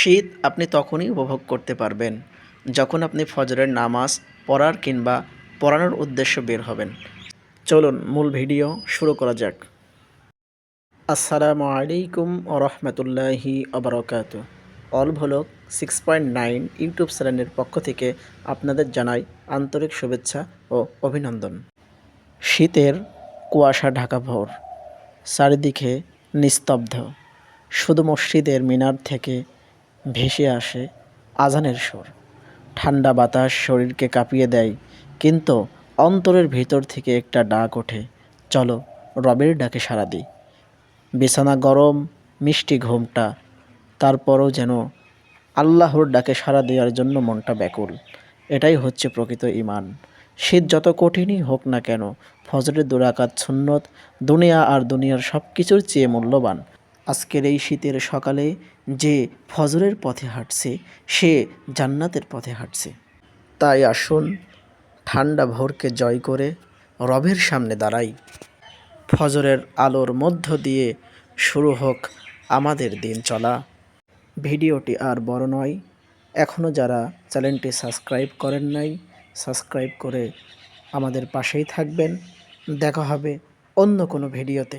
শীত আপনি তখনই উপভোগ করতে পারবেন, যখন আপনি ফজরের নামাজ পড়ার কিংবা পড়ানোর উদ্দেশ্য বের হবেন। চলুন মূল ভিডিও শুরু করা যাক। আসসালামু আলাইকুম ও রহমতুল্লাহি আবরকাত অল ভলক সিক্স পয়েন্ট নাইন ইউটিউব চ্যানেলের পক্ষ থেকে আপনাদের জানাই আন্তরিক শুভেচ্ছা ও অভিনন্দন। শীতের কুয়াশা ঢাকা ভোর, চারিদিকে নিস্তব্ধ। শুধু মসজিদের মিনার থেকে ভেসে আসে আজানের সুর ঠান্ডা বাতাস শরীরকে কাঁপিয়ে দেয়, কিন্তু অন্তরের ভিতর থেকে একটা ডাক ওঠে, চলো, রবের ডাকে সাড়া দিই। বিছানা গরম, মিষ্টি ঘুমটা, তারপরও যেন আল্লাহর ডাকে সাড়া দেওয়ার জন্য মনটা ব্যাকুল। এটাই হচ্ছে প্রকৃত ইমান শীত যত কঠিনই হোক না কেন, ফজরের দুরাকাত সুন্নত দুনিয়া আর দুনিয়ার সব কিছুর চেয়ে মূল্যবান। আজকের এই শীতের সকালে যে ফজরের পথে হাঁটছে, সে জান্নাতের পথে হাঁটছে। তাই আসুন, ঠান্ডা ভোরকে জয় করে রবের সামনে দাঁড়াই। ফজরের আলোর মধ্য দিয়ে শুরু হোক আমাদের দিন চলা। ভিডিওটি আর বড় নয় এখনও যারা চ্যানেলটি সাবস্ক্রাইব করেন নাই, সাবস্ক্রাইব করে আমাদের পাশেই থাকবেন। দেখা হবে অন্য কোনো ভিডিওতে।